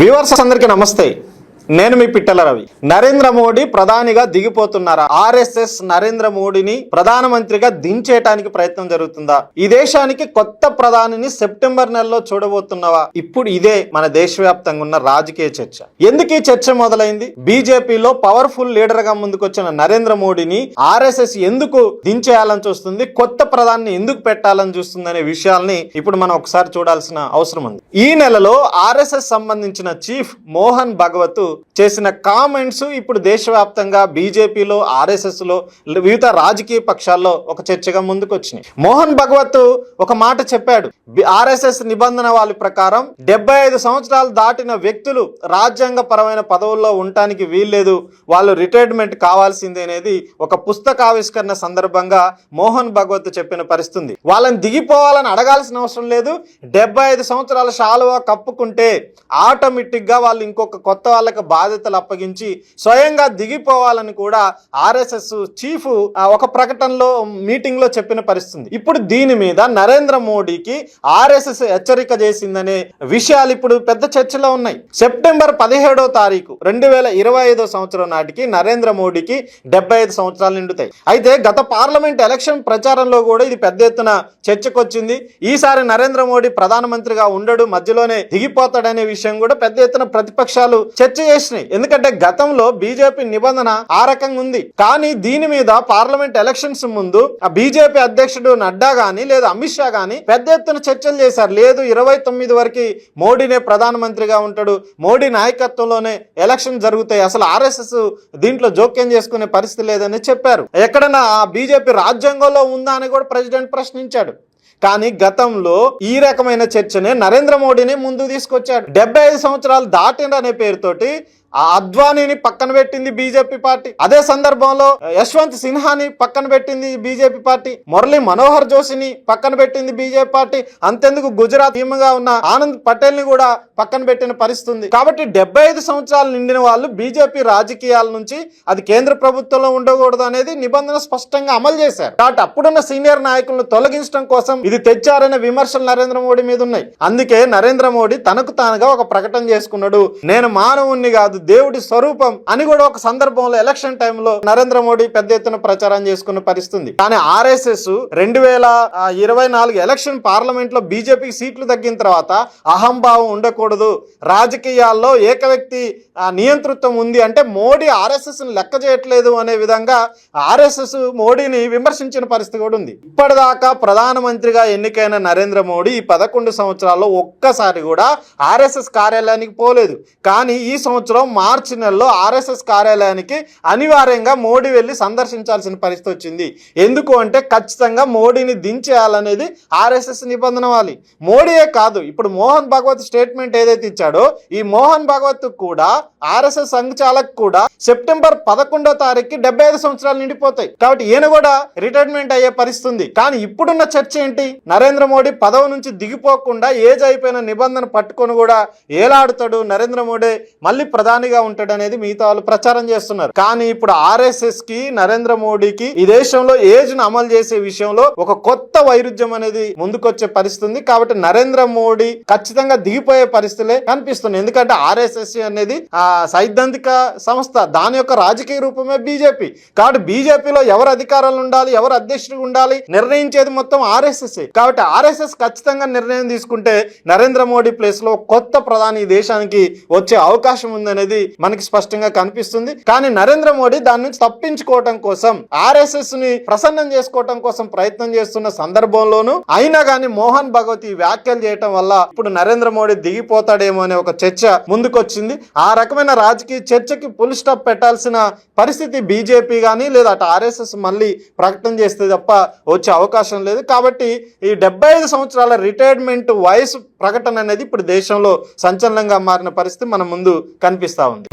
Viewers అందరికీ నమస్తే. నేను మీ పిట్టల రవి. నరేంద్ర మోడీ ప్రధానిగా దిగిపోతున్నారా? ఆర్ఎస్ఎస్ నరేంద్ర మోడీని ప్రధానమంత్రిగా దించేయటానికి ప్రయత్నం జరుగుతుందా? ఈ దేశానికి కొత్త ప్రధానిని సెప్టెంబర్ నెలలో చూడబోతున్నావా? ఇప్పుడు ఇదే మన దేశవ్యాప్తంగా ఉన్న రాజకీయ చర్చ. ఎందుకు ఈ చర్చ మొదలైంది? బీజేపీలో పవర్ఫుల్ లీడర్గా ముందుకొచ్చిన నరేంద్ర మోడీని ఆర్ఎస్ఎస్ ఎందుకు దించేయాలని చూస్తుంది? కొత్త ప్రధాని ఎందుకు పెట్టాలని చూస్తుంది అనే విషయాల్ని ఇప్పుడు మనం ఒకసారి చూడాల్సిన అవసరం ఉంది. ఈ నెలలో ఆర్ఎస్ఎస్ సంబంధించిన చీఫ్ మోహన్ భగవత్ చేసిన కామెంట్స్ ఇప్పుడు దేశవ్యాప్తంగా బీజేపీలో ఆర్ఎస్ఎస్లో వివిధ రాజకీయ పక్షాల్లో ఒక చర్చగా ముందుకు వచ్చినాయి మోహన్ భగవత్ ఒక మాట చెప్పాడు. ఆర్ఎస్ఎస్ నిబంధన వాళ్ళ ప్రకారం డెబ్బై ఐదు సంవత్సరాలు దాటిన వ్యక్తులు రాజ్యాంగ పరమైన పదవుల్లో ఉండటానికి వీల్లేదు. వాళ్ళు రిటైర్మెంట్ కావాల్సిందే అనేది ఒక పుస్తకావిష్కరణ సందర్భంగా మోహన్ భగవత్ చెప్పిన పరిస్థితి వాళ్ళని దిగిపోవాలని అడగాల్సిన అవసరం లేదు. డెబ్బై ఐదు సంవత్సరాల శాలువా కప్పుకుంటే ఆటోమేటిక్గా వాళ్ళు ఇంకొక కొత్త వాళ్ళకి బాధ్యతలు అప్పగించి స్వయంగా దిగిపోవాలని కూడా ఆర్ఎస్ఎస్ చీఫ్ ఆ, ఒక ప్రకటనలో మీటింగ్లో చెప్పిన పరిస్థితి ఇప్పుడు దీని మీద నరేంద్ర మోడీకి ఆర్ఎస్ఎస్ హెచ్చరిక చేసిందనే విషయాలు ఇప్పుడు పెద్ద చర్చలో ఉన్నాయి. సెప్టెంబర్ పదిహేడో తారీఖు రెండు వేల ఇరవై ఐదో సంవత్సరం నాటికి నరేంద్ర మోడీకి డెబ్బై ఐదు సంవత్సరాలు నిండుతాయి. అయితే గత పార్లమెంట్ ఎలక్షన్ ప్రచారంలో కూడా ఇది పెద్ద ఎత్తున చర్చకొచ్చింది. ఈసారి నరేంద్ర మోడీ ప్రధానమంత్రిగా ఉండడు మధ్యలోనే దిగిపోతాడనే విషయం కూడా పెద్ద ఎత్తున ప్రతిపక్షాలు చర్చ చేసినాయి. ఎందుకంటే గతంలో బీజేపీ నిబంధన ఆ రకంగా ఉంది. కానీ దీని మీద పార్లమెంట్ ఎలక్షన్స్ ముందు ఆ బీజేపీ అధ్యక్షుడు నడ్డా గాని లేదా అమిత్ షా గాని పెద్ద ఎత్తున చర్చలు చేశారు. లేదు ఇరవై తొమ్మిది వరకు మోడీనే ప్రధానమంత్రిగా ఉంటాడు. మోడీ నాయకత్వంలోనే ఎలక్షన్ జరుగుతాయి. అసలు ఆర్ఎస్ఎస్ దీంట్లో జోక్యం చేసుకునే పరిస్థితి లేదని చెప్పారు. ఎక్కడన్నా బీజేపీ రాజ్యాంగంలో ఉందా అని కూడా ప్రెసిడెంట్ ప్రశ్నించాడు. కానీ గతంలో ఈ రకమైన చర్చనే నరేంద్ర మోడీని ముందు తీసుకొచ్చాడు. డెబ్బై ఐదు సంవత్సరాలు దాటిండనే పేరుతోటి ఆ అద్వానీని పక్కన పెట్టింది బీజేపీ పార్టీ. అదే సందర్భంలో యశ్వంత్ సిన్హాని పక్కన పెట్టింది బీజేపీ పార్టీ. మురళీ మనోహర్ జోషిని పక్కన పెట్టింది బీజేపీ పార్టీ. అంతెందుకు గుజరాత్ టీమ్గా ఉన్న ఆనంద్ పటేల్ని కూడా పక్కన పెట్టిన పరిస్థితి ఉంది. కాబట్టి డెబ్బై ఐదు సంవత్సరాలు నిండిన వాళ్ళు బీజేపీ రాజకీయాల నుంచి అది కేంద్ర ప్రభుత్వంలో ఉండకూడదు అనేది నిబంధన స్పష్టంగా అమలు చేశారు. కాబట్టి అప్పుడున్న సీనియర్ నాయకులను తొలగించడం కోసం ఇది తెచ్చారనే విమర్శలు నరేంద్ర మోడీ మీద ఉన్నాయి. అందుకే నరేంద్ర మోడీ తనకు తానుగా ఒక ప్రకటన చేసుకున్నాడు. నేను మానవుణ్ణి కాదు దేవుడి స్వరూపం అని కూడా ఒక సందర్భంలో ఎలక్షన్ టైంలో నరేంద్ర మోడీ పెద్ద ఎత్తున ప్రచారం చేసుకున్న పరిస్థితి ఉంది. కానీ ఆర్ఎస్ఎస్ రెండు వేల ఇరవై నాలుగు ఎలక్షన్ పార్లమెంట్లో బీజేపీకి సీట్లు తగ్గిన తర్వాత అహంభావం ఉండకూడదు. రాజకీయాల్లో ఏక వ్యక్తి నియంతృత్వం ఉంది అంటే మోడీ ఆర్ఎస్ఎస్ని లెక్క చేయట్లేదు అనే విధంగా ఆర్ఎస్ఎస్ మోడీని విమర్శించిన పరిస్థితి కూడా ఉంది. ఇప్పటిదాకా ప్రధానమంత్రిగా ఎన్నికైన నరేంద్ర మోడీ ఈ పదకొండు సంవత్సరాల్లో ఒక్కసారి కూడా ఆర్ఎస్ఎస్ కార్యాలయానికి పోలేదు. కానీ ఈ సంవత్సరం మార్చి నెలలో ఆర్ఎస్ఎస్ కార్యాలయానికి అనివార్యంగా మోడీ వెళ్ళి సందర్శించాల్సిన పరిస్థితి వచ్చింది. ఎందుకు అంటే ఖచ్చితంగా మోడీని దించేయాలనేది ఆర్ఎస్ఎస్ నిబంధన వాలి. మోడీయే కాదు ఇప్పుడు మోహన్ భగవత్ స్టేట్మెంట్ ఏదైతే ఇచ్చాడో ఈ మోహన్ భగవత్ కూడా ఆర్ఎస్ఎస్ సంఘచాలక్ కూడా సెప్టెంబర్ పదకొండో తారీఖుకి డెబ్బై ఐదు సంవత్సరాలు నిండిపోతాయి. కాబట్టి ఈయన కూడా రిటైర్మెంట్ అయ్యే పరిస్థితి ఉంది. కానీ ఇప్పుడున్న చర్చ ఏంటి? నరేంద్ర మోడీ పదవి నుంచి దిగిపోకుండా ఏజ్ అయిపోయిన నిబంధన పట్టుకొని కూడా ఏలాడుతాడు నరేంద్ర మోడీ. మళ్ళీ ప్రధానిగా ఉంటాడు అనేది మిగతా వాళ్ళు ప్రచారం చేస్తున్నారు. కానీ ఇప్పుడు ఆర్ఎస్ఎస్కి నరేంద్ర మోడీకి ఈ దేశంలో ఏజ్ను అమలు చేసే విషయంలో ఒక కొత్త వైరుధ్యం అనేది ముందుకొచ్చే పరిస్థితి ఉంది కాబట్టి నరేంద్ర మోడీ ఖచ్చితంగా దిగిపోయే పరిస్థితులే కనిపిస్తుంది ఎందుకంటే ఆర్ఎస్ఎస్ అనేది ఆ సైద్ధాంతిక సంస్థ దాని యొక్క రాజకీయ రూపమే బీజేపీ. కాబట్టి బీజేపీలో ఎవరు అధికారాలు ఉండాలి ఎవరు అధ్యక్షుడు ఉండాలి నిర్ణయించేది మొత్తం ఆర్ఎస్ఎస్ కాబట్టి ఆర్ఎస్ఎస్ ఖచ్చితంగా నిర్ణయం తీసుకుంటే నరేంద్ర మోడీ ప్లేస్లో కొత్త ప్రధాని దేశానికి వచ్చే అవకాశం ఉందనేది మనకి స్పష్టంగా కనిపిస్తుంది. కానీ నరేంద్ర మోడీ దాని నుంచి తప్పించుకోవటం కోసం ఆర్ఎస్ఎస్ని ప్రసన్నం చేసుకోవటం కోసం ప్రయత్నం చేస్తున్న సందర్భంలోనూ అయినా కానీ మోహన్ భగవత్ ఈ వ్యాఖ్యలు చేయటం వల్ల ఇప్పుడు నరేంద్ర మోడీ దిగిపోతాడేమో అనే ఒక చర్చ ముందుకొచ్చింది. ఆ రకమైన రాజకీయ చర్చకి పుల్ స్టాప్ పెట్టాల్సిన పరిస్థితి బీజేపీ కానీ లేదా అటు ఆర్ఎస్ఎస్ మళ్ళీ ప్రకటన చేస్తే తప్ప వచ్చే అవకాశం లేదు. కాబట్టి ఈ డెబ్బై ఐదు సంవత్సరాల రిటైర్మెంట్ వయసు ప్రకటన అనేది ఇప్పుడు దేశంలో సంచలనంగా మారిన పరిస్థితి మన ముందు కనిపిస్తా ఉంది.